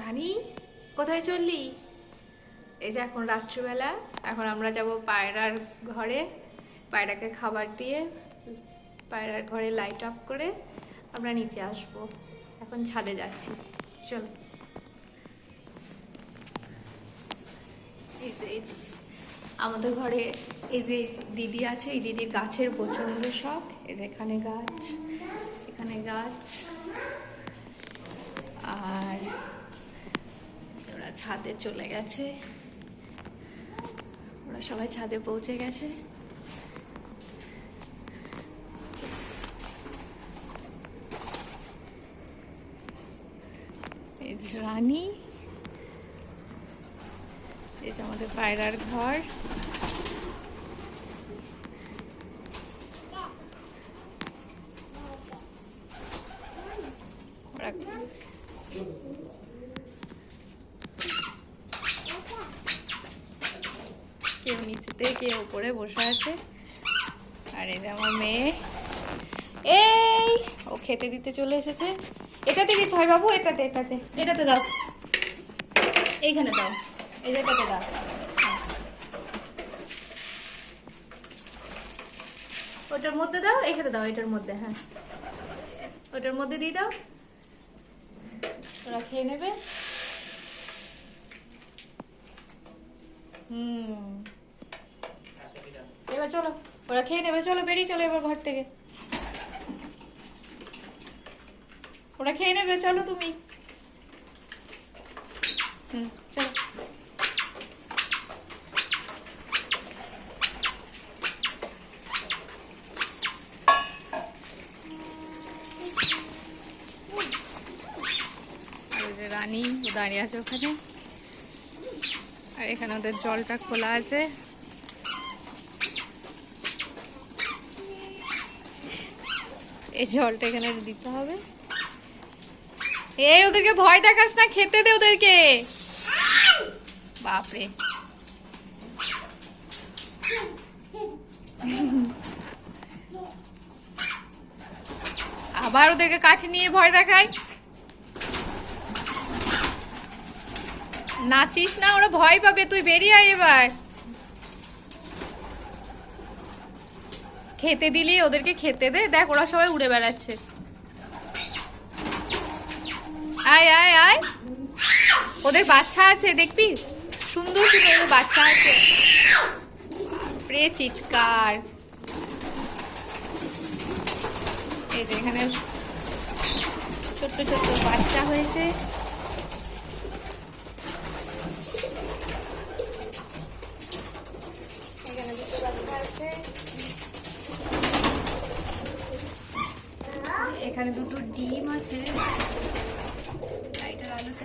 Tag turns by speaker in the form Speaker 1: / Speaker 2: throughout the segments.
Speaker 1: রানী, কোথায় চললি? এই যে এখন রাত্রিবেলা, এখন আমরা যাব পায়রার ঘরে, পায়রাকে খাবার দিয়ে, পায়রার ঘরে লাইট অফ করে আমরা নিচে আসব। এখন ছাদে যাচ্ছি। চলো। আমাদের ঘরে এই যে দিদি আছে, এই দিদির গাছের প্রচণ্ড শখ। এই যে এখানে গাছ এখানে গাছ। আর ছাদে চলে গেছে। ওরা সবাই ছাদে পৌঁছে গেছে। রানী। এই যে আমাদের পায়রার ঘর ওরা কেউ নিচেতে কেউ উপরে বসে আছে। আর এই যে আমার মেয়ে। এই ও খেতে দিতে চলে এসেছে। এটাতে দিতে হয় বাবু? এটাতে এটাতে। এটাতে দাও। এইখানে দাও। এই যে এটাতে দাও। ওটার মধ্যে দাও এখানে দাও এটার মধ্যে হ্যাঁ। ওটার মধ্যে দিয়ে দাও। ওরা খেয়ে নেবে। হুম। এবার চলো, ওরা খেয়ে নেবে, চলো বেরিয়ে চলো এবার ঘর থেকে। ওরা খেয়ে নেবে, চলো তুমি। চলো। রানী দাঁড়িয়ে আছে ওখানে। আর এখানে ওদের জলটা খোলা আছে। এই জলটা এখানে দিতে হবে। এই, ওদেরকে ভয় দেখাস না, খেতে দে ওদেরকে। বাপরে। আবার ওদেরকে কাঠি নিয়ে ভয় দেখায়। নাচিস না, ওরা ভয় পাবে, তুই বেরিয়ে আয় এবার। খেতে দিলি, ওদেরকে খেতে দে। দেখ, ওরা সবাই উড়ে বেড়াচ্ছে। আয় আয় আয়। ওদের বাচ্চা আছে, দেখবি? সুন্দর সুন্দর বাচ্চা আছে। প্রে চিৎকার। এই যে এখানে ছোট্ট ছোট্ট বাচ্চা হয়েছে এখানে দুটো বাচ্চা আছে এখানে দুটো ডিম আছে।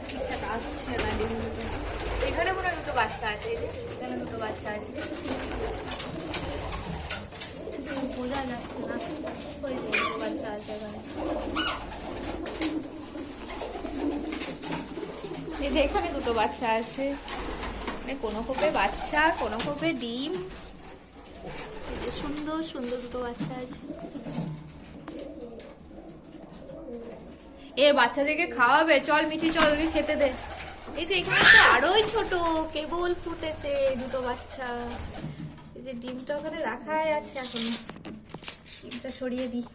Speaker 1: ঠিকঠাক আসছে না ডিম। দুটো এখানে মনে দুটো বাচ্চা আছে, এই যে এখানে দুটো বাচ্চা আছে। বোঝা যাচ্ছে না ওই দুটো বাচ্চা আছে এখানে। এই যে এখানে দুটো বাচ্চা আছে। মানে কোনো কোপে বাচ্চা, কোনো কোপে ডিম। সুন্দর সুন্দর দুটো বাচ্চা আছে। এ, বাচ্চাদেরকে খাওয়াবে? চল, মিঠি, চল ওকে খেতে দে। এই যে এখানে তো আরোই ছোট, কেবল ফুটেছে দুটো বাচ্চা। এই যে ডিমটা ওখানে রাখাই আছে এখন। ডিমটা সরিয়ে দিই।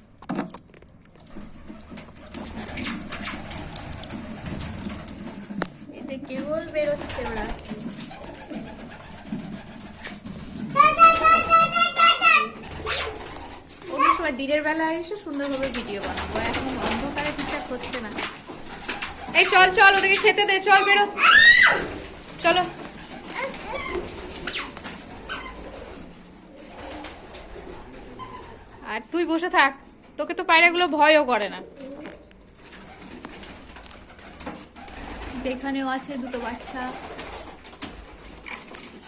Speaker 1: এই যে কেবল বেরোচ্ছে ওরা। অন্য সময় দিনের বেলা এসে সুন্দরভাবে ভিডিও বানাবো। এখন অন্ধকারে হচ্ছে না। এই চল চল ওদেরকে খেতে দে চল বেরো। চলো। আর তুই বসে থাক তোকে তো পায়রাগুলো ভয়ও করে না। এখানেও আছে দুটো বাচ্চা।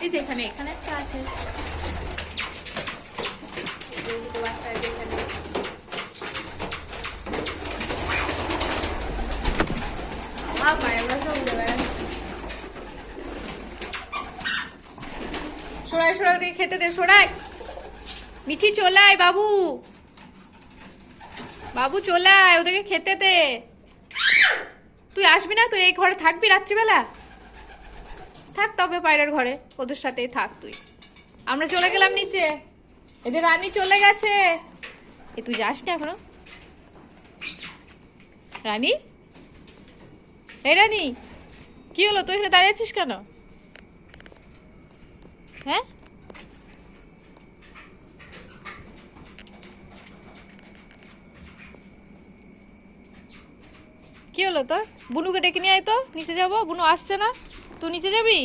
Speaker 1: এই যে এখানে এখানে একটা আছে। দুটো বাচ্চা আছে এখানে আ, পায়রাগুলো সব উড়ে বেড়াচ্ছে। সরাই সরাই ওদেরকে খেতে দে সরাই মিঠি চলায়, বাবু। বাবু চলায়, ওদেরকে খেতে দে। তুই আসবি না? তুই এই ঘরে থাকবি রাত্রিবেলা? থাক তবে পায়রার ঘরে, ওদের সাথেই থাক তুই। আমরা চলে গেলাম নিচে। যে রানী চলে গেছে। এ, তুই যাস না এখনও? রানী? এই রানী, কি হলো? তুই এখানে দাঁড়িয়ে আছিস কেন? হ্যাঁ? কি হলো তোর? বুনুকে ডেকে নিয়ে আয় তো, নিচে যাব, বুনু আসছে না। তুই নিচে যাবি?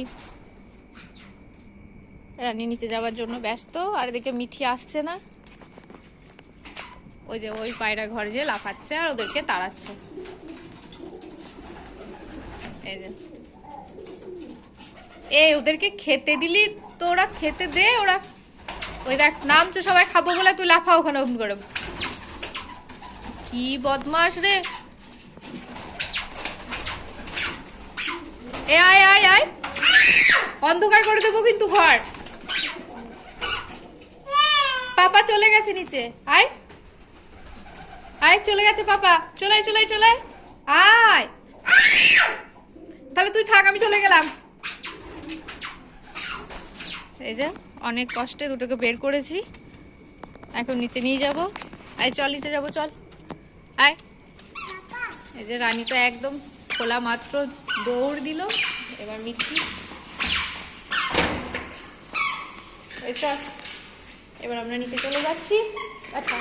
Speaker 1: রানী নিচে যাওয়ার জন্য ব্যস্ত, আর এদিকে মিঠি আসছে না। ওই যে ওই পায়রা ঘরে যে লাফাচ্ছে আর ওদেরকে তাড়াচ্ছে। এই যে। এই, ওদেরকে খেতে দিলি? তো ওরা খেতে দে, ওরা ওই দেখ, নামছো সবাই, খাব বলে তুই লাফা ওখানে ওখান করে। কি বদমাস রে। এ, আয় আয় আয়। অন্ধকার করে দেবো কিন্তু ঘর। পাপা চলে গেছে নিচে। আয়। আয়, চলে গেছে পাপা। চলে চলে চলে আয়। তাহলে তুই থাক, আমি চলে গেলাম। এই যে, অনেক কষ্টে দুটোকে বের করেছি। এখন নিচে নিয়ে যাব। আয়, চল, নিচে যাব, চল। আয়। এই যে রানী তো একদম খোলা মাত্র দৌড় দিল এবার মিক্সি এটা এবার আমরা নিচে চলে যাচ্ছি। আচ্ছা।